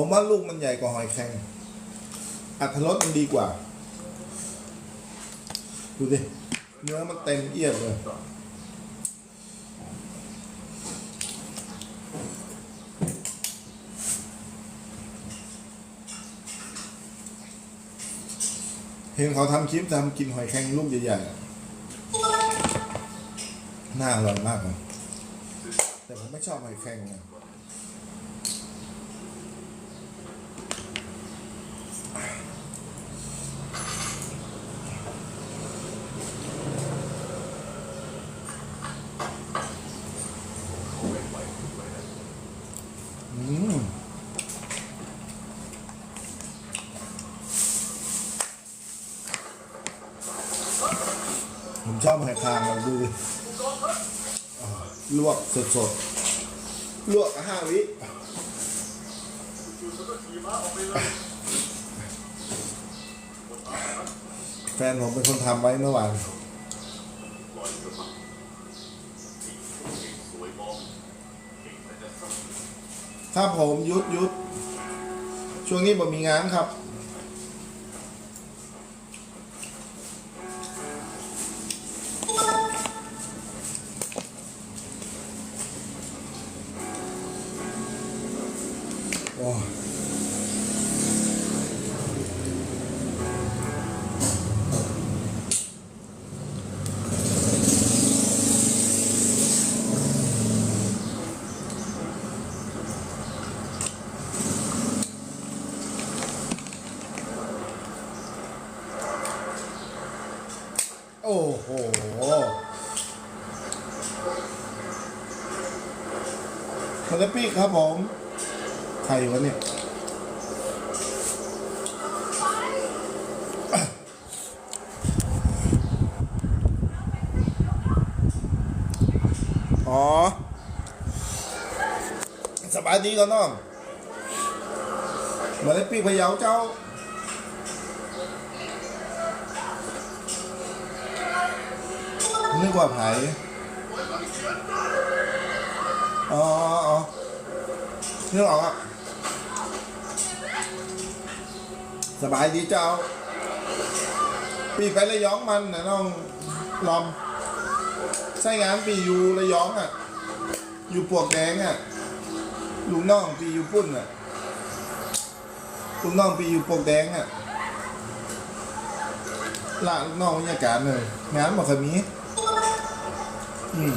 ผมว่าลูกมันใหญ่กว่าหอยแครงอัตรสมันดีกว่า ดูดิ เนื้อมันเต็มเอียดเลยเห็นเขาทำคลิปทำกินหอยแครงลูกใหญ่ๆน่าอร่อยมากเลยแต่ผมไม่ชอบหอยแครงไง อืม ผมชอบหอยคางเราดูลวกสดๆ ลวกห้าวิแฟนผมเป็นคนทำไว้เมื่อวานครับผมยุดยุดช่วงนี้ผมมีงานครับ โอ้โอ้โห คาราปี้ครับผม ใครวะเนี่ย อ๋อ สบายดีก่อนน้องเหมือนไอ้ปีกพะเยาเจ้านึกว่าไผอ๋ออ๋อนึกออกอะ สบายดีเจ้า ปีไประยองมันนะน้องลอมใช่งานปีอยู่ระยองอะ อยู่ปวกแดงอะลุงน้องปีอยู่ปุ้นอะลุงน้องปีอยู่ปวกแดงอะละลูกน้องบรรยากาศเลยงานบอกเคยมีอืม